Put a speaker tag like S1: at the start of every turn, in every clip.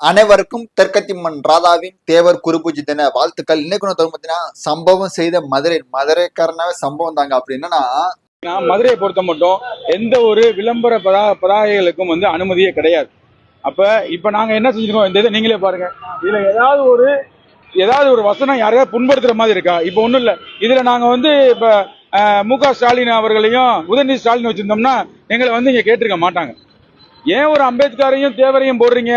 S1: அனைவருக்கும் தெற்கத்திம்மன் ராதாவின் தேவர் குருபூஜி தின வாழ்த்துக்கள். இன்னைக்கு நான் பார்த்தீங்கன்னா சம்பவம் செய்த மதுரை மதுரைக்காரனாவே சம்பவம் தாங்க. அப்படி என்னன்னா
S2: நான் மதுரையை பொறுத்த மட்டும் எந்த ஒரு விளம்பர பதா பதாகைகளுக்கும் வந்து அனுமதியே கிடையாது. அப்ப இப்ப நாங்க என்ன செஞ்சிருக்கோம்? இந்த இதை நீங்களே பாருங்க. இதுல ஏதாவது ஒரு ஏதாவது ஒரு வசனம் யாரையாவது புண்படுத்துற மாதிரி இருக்கா? இப்ப ஒண்ணும் இல்ல. இதுல நாங்க வந்து இப்ப மு க ஸ்டாலின் அவர்களையும் உதயநிதி ஸ்டாலின் வச்சிருந்தோம்னா எங்களை வந்து இங்க கேட்டிருக்க மாட்டாங்க. ஏன் ஒரு அம்பேத்கரையும் தேவரையும் போடுறீங்க?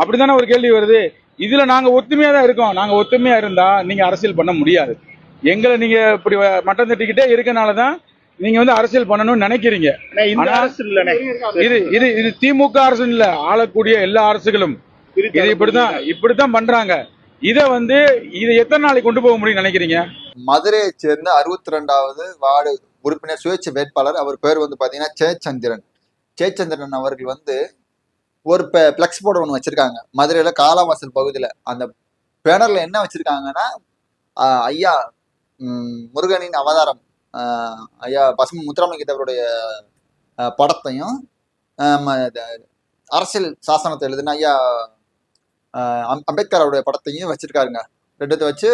S2: அப்படிதானே ஒரு கேள்வி வருது? இதுல நாங்க ஒத்துமையா தான் இருக்கோம். நாங்க ஒத்துமையா இருந்தா நீங்க அரசியல் பண்ண முடியாது. எங்களை நீங்க இப்படி மட்டம் தட்டிக்கிட்டே இருக்கனால தான் நீங்க வந்து அரசியல் பண்ணணும்னு நினைக்கிறீங்க. இது இது இது திமுக அரசு இல்ல. ஆளக்கூடிய எல்லா அரசுகளும். இது இப்படிதான் இப்படித்தான் பண்றாங்க. இத வந்து இதை எத்தனை நாளைக்கு கொண்டு போக முடியும்னு நினைக்கிறீங்க?
S1: மதுரையை சேர்ந்த அறுபத்தி ரெண்டாவது வார்டு உறுப்பினர் சுயேட்சை வேட்பாளர் அவர் பேர் வந்து பாத்தீங்கன்னா ஜெயச்சந்திரன் ஜெயச்சந்திரன் அவர்கள் வந்து ஒரு பிளக்ஸ் போர்டு ஒன்று வச்சிருக்காங்க. மதுரையில காலாவாசல் பகுதியில. அந்த பேனர்ல என்ன வச்சிருக்காங்கன்னா ஐயா முருகனின் அவதாரம். ஆஹ் ஐயா பசும முத்துராமலிங்க தேவருடைய படத்தையும் ஆஹ் அரசியல் சாசனத்தை எழுதின ஐயா ஆஹ் அம்பேத்கர் அவருடைய படத்தையும் வச்சிருக்காருங்க. ரெண்டுத்தை வச்சு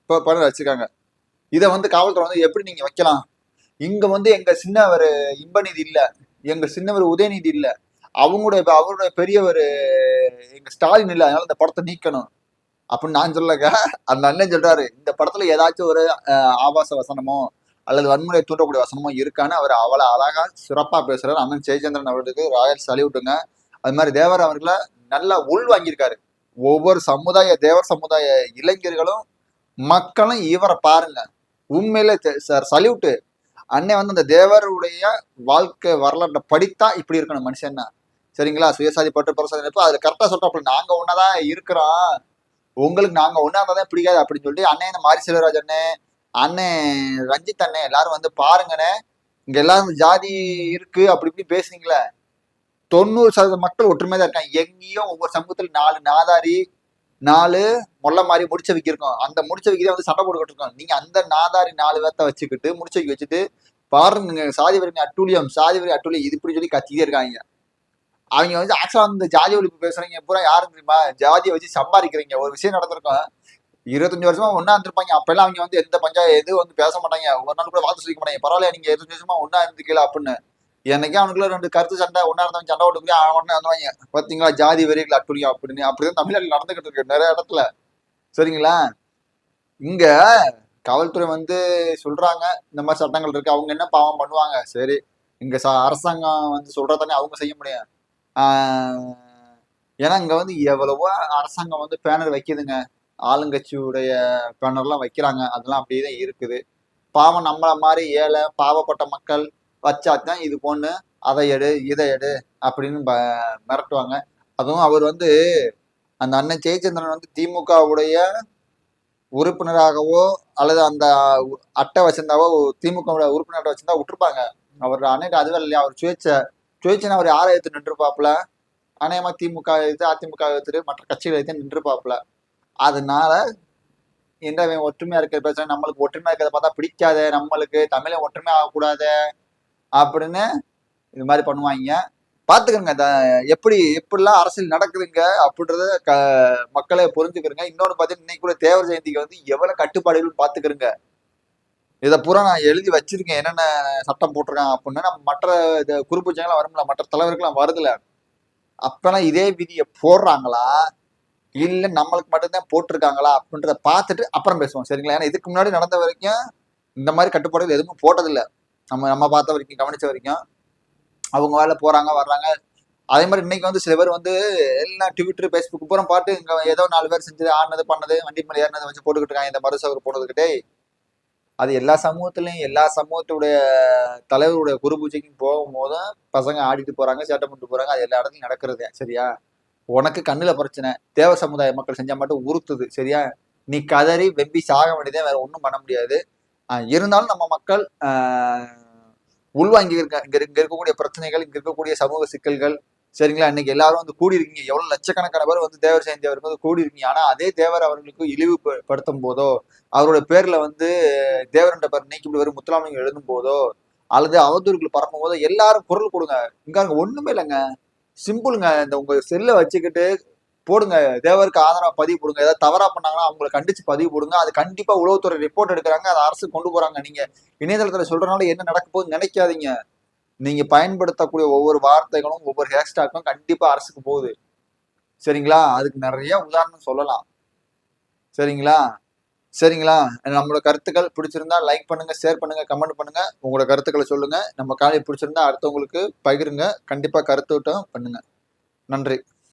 S1: இப்போ படம் வச்சிருக்காங்க. இதை வந்து காவல்துறை வந்து எப்படி நீங்கள் வைக்கலாம்? இங்க வந்து எங்கள் சின்னவர் இன்பநீதி இல்லை. எங்கள் சின்னவர் உதயநீதி இல்லை. அவங்களுடைய அவருடைய பெரியவர் எங்க ஸ்டாலின் இல்லை அதனால இந்த படத்தை நீக்கணும். அப்படின்னு நான் சொல்லக்க அந்த அண்ணன் சொல்றாரு இந்த படத்துல ஏதாச்சும் ஒரு ஆபாச வசனமோ அல்லது வன்முறை தூண்டக்கூடிய வசனமோ இருக்கான்னு அவர் அவ்வளவு அழகா சிறப்பா பேசுறாரு. அண்ணன் ஜெயச்சந்திரன் அவர்களுக்கு ராயல் சலிவிட்டுங்க அது மாதிரி தேவர் அவர்களை நல்லா உள் வாங்கியிருக்காரு. ஒவ்வொரு சமுதாய தேவர் சமுதாய இளைஞர்களும் மக்களும் இவரை பாருங்க. உண்மையில சார் சல்யூட்டு அண்ணே வந்து அந்த தேவருடைய வாழ்க்கை வரலாற்றை படித்தா இப்படி இருக்கணும் மனுஷன்னா. சரிங்களா? சுயசாதி பட்டு பிரசாதி நினைப்பு அதுல கரெக்டா சொல்றாப்புல நாங்க ஒன்னதான் இருக்கிறோம். உங்களுக்கு நாங்க ஒன்னா தான் பிடிக்காது அப்படின்னு சொல்லிட்டு அண்ணன் இந்த மாரி செல்வராஜ் அண்ணன் அண்ணன் ரஞ்சித் அண்ணன் எல்லாரும் வந்து பாருங்கண்ணே. இங்க எல்லாரும் ஜாதி இருக்கு அப்படி இப்படி பேசுனீங்களே. தொண்ணூறு சதவீத மக்கள் ஒற்றுமையா தான் இருக்காங்க. எங்கேயும் ஒவ்வொரு சமூகத்துல நாலு நாதாரி நாலு மொல்ல மாதிரி முடிச்ச வைக்கிருக்கோம் அந்த முடிச்ச வைக்கிறதே வந்து சண்டை போட்டுக்கிட்டு இருக்கோம். நீங்க அந்த நாதாரி நாலு பேர்த்த வச்சுக்கிட்டு முடிச்ச வைக்க வச்சுட்டு பாருங்க சாதி வரி அட்டூழியம் சாதி வரி அட்டூழியம் இது இப்படி சொல்லி கத்திட்டே இருக்காங்க. அவங்க வந்து ஆக்சுவலா அந்த ஜாதி ஒழிப்பு பேசுறீங்க பூரா யாரும் தெரியுமா? ஜாதியை வச்சு சம்பாதிக்கிறீங்க ஒரு விஷயம் நடந்திருக்கும். இருபத்தஞ்சு வருஷமா ஒன்னா இருந்திருப்பாங்க. அப்பெல்லாம் அவங்க வந்து எந்த பஞ்சாயத்து எதுவும் வந்து பேச மாட்டாங்க. ஒரு நாள் கூட வார்த்தை சொல்லிக்க மாட்டாங்க. பரவாயில்ல நீங்க இருபத்தஞ்சு வருஷமா ஒன்னா இருந்துக்கல அப்படின்னு. என்னைக்கே அவனுக்குள்ள ரெண்டு கருத்து சண்டை. ஒன்னா இருந்தவங்க சண்டை ஓட்டு அவன் அவனே இருந்தவங்க பாத்தீங்களா? ஜாதி வெறிகள் அட்டுழியம் அப்படின்னு. அப்படிதான் தமிழ்நாட்டில் நடந்துகிட்டு இருக்கு நிறைய இடத்துல. சரிங்களா? இங்க காவல்துறை வந்து சொல்றாங்க. இந்த மாதிரி சட்டங்கள் இருக்கு. அவங்க என்ன பாவம் பண்ணுவாங்க? சரி. இங்க அரசாங்கம் வந்து சொல்றதானே அவங்க செய்ய முடியும். ஏன்னா இங்க வந்து எவ்வளவோ அரசாங்கம் வந்து பேனர் வைக்குதுங்க. ஆளுங்கட்சியுடைய பேனர்லாம் வைக்கிறாங்க. அதெல்லாம் அப்படியே தான் இருக்குது. பாவம் நம்மள மாதிரி ஏழை பாவப்பட்ட மக்கள் வச்சாதான் இது பொண்ணு அதை எடு இதை எடு அப்படின்னு மிரட்டுவாங்க. அதுவும் அவர் வந்து அந்த அண்ணன் ஜெயச்சந்திரன் வந்து திமுகவுடைய உறுப்பினராகவோ அல்லது அந்த அட்டை வச்சிருந்தாவோ திமுக உறுப்பினர் வச்சிருந்தா விட்டுருப்பாங்க. அவர் அன்னைக்கு அதுவே இல்லையா? அவர் சுயேட்சை ஜோதிச்சனா அவர் யாரை எடுத்து நின்றுப்பாப்புல அநேகமா திமுக எடுத்து அதிமுக எடுத்துட்டு மற்ற கட்சிகளை எடுத்து நின்றுப்பாப்புல அதனால என்ன ஒற்றுமையா இருக்கிற பிரச்சனை நம்மளுக்கு ஒற்றுமையா இருக்கிறத பார்த்தா பிடிக்காத நம்மளுக்கு தமிழை ஒற்றுமை ஆகக்கூடாது அப்படின்னு இது மாதிரி பண்ணுவாங்க. பாத்துக்கோங்க த- எப்படி எப்படிலாம் அரசியல் நடக்குதுங்க அப்படின்றத க மக்களை புரிஞ்சுக்கிறங்க. இன்னொன்று பார்த்தீங்கன்னா இன்னைக்கு கூட தேவர் ஜெயந்திக்கு வந்து எவ்வளவு கட்டுப்பாடுகள் பாத்துக்கிறங்க இதை பூரா நான் எழுதி வச்சிருக்கேன். என்னென்ன சட்டம் போட்டிருக்காங்க அப்படின்னா நம்ம மற்ற இது ஜனங்களாம் வரும்ல மற்ற தலைவர்கள்லாம் வருதுல. அப்பெல்லாம் இதே விதியை போடுறாங்களா? இல்லை நம்மளுக்கு மட்டும்தான் போட்டிருக்காங்களா அப்படின்றத பார்த்துட்டு அப்புறம் பேசுவோம். சரிங்களா? ஏன்னா இதுக்கு முன்னாடி நடந்த வரைக்கும் இந்த மாதிரி கட்டுப்பாடுகள் எதுவும் போட்டதில்லை. நம்ம நம்ம பார்த்த வரைக்கும் கவனிச்ச வரைக்கும். அவங்க வேலை போகிறாங்க வர்றாங்க. அதே மாதிரி இன்னைக்கு வந்து சில பேர் வந்து எல்லாம் ட்விட்டர் ஃபேஸ்புக் பூரா பாட்டு இங்கே ஏதோ நாலு பேர் செஞ்சது ஆனது பண்ணது வண்டி மேலே ஏறினதை வச்சு போட்டுக்கிட்டு இருக்காங்க. இந்த மறுசவர் போனதுக்கிட்டே அது எல்லா சமூகத்திலையும் எல்லா சமூகத்துடைய தலைவருடைய குரு பூஜைக்கும் போகும்போதும் பசங்க ஆடிட்டு போறாங்க சேட்டை பண்ணிட்டு போறாங்க அது எல்லா இடத்துலையும் நடக்கிறது சரியா? உனக்கு கண்ணுல பிரச்சனை. தேவ சமுதாய மக்கள் செஞ்சா மட்டும் உறுத்துது சரியா? நீ கதறி வெம்பி சாக வேண்டியதே வேற ஒன்றும் பண்ண முடியாது. இருந்தாலும் நம்ம மக்கள் உள்வாங்கி இருக்க இங்கே இங்க இருக்கக்கூடிய பிரச்சனைகள் இங்க இருக்கக்கூடிய சமூக சிக்கல்கள் சரிங்களா? இன்னைக்கு எல்லாரும் வந்து கூடி இருக்கீங்க எவ்வளவு லட்சக்கணக்கான பேர் வந்து தேவர் சேர்ந்து அவர் வந்து கூடி இருக்கீங்க ஆனா அதே தேவர் அவர்களுக்கு இழிவுபடுத்தும் போதோ அவரோட பேர்ல வந்து தேவரண்ட பேர் நீக்கி வரும் முத்துலாமலிங்கம் எழுதும் போதோ அல்லது அவதூறுகள் பரப்பும் போதோ எல்லாரும் குரல் கொடுங்க. இங்க அங்க ஒண்ணுமே இல்லைங்க. சிம்பிளுங்க. இந்த உங்க செல்லை வச்சுக்கிட்டு போடுங்க. தேவருக்கு ஆதரவா பதிவு போடுங்க. ஏதாவது தவறா பண்ணாங்கன்னா அவங்களை கண்டிச்சு பதிவு போடுங்க. அது கண்டிப்பா உளவுத்துறை ரிப்போர்ட் எடுக்கிறாங்க. அதை அரசு கொண்டு போறாங்க. நீங்க இணையதளத்துல சொல்றதுனால என்ன நடக்க போகுதுன்னு நினைக்காதீங்க. நீங்க பயன்படுத்தக்கூடிய ஒவ்வொரு வார்த்தைகளும் ஒவ்வொரு ஹேஷ்டாக்கும் கண்டிப்பா அரசுக்கு போகுது. சரிங்களா? அதுக்கு நிறைய உதாரணம் சொல்லலாம். சரிங்களா? சரிங்களா? நம்மளோட கருத்துக்கள் பிடிச்சிருந்தா லைக் பண்ணுங்க ஷேர் பண்ணுங்க கமெண்ட் பண்ணுங்க. உங்களோட கருத்துக்களை சொல்லுங்க. நம்ம காலையை பிடிச்சிருந்தா அடுத்தவங்களுக்கு பகிருங்க. கண்டிப்பா கருத்து பண்ணுங்க. நன்றி.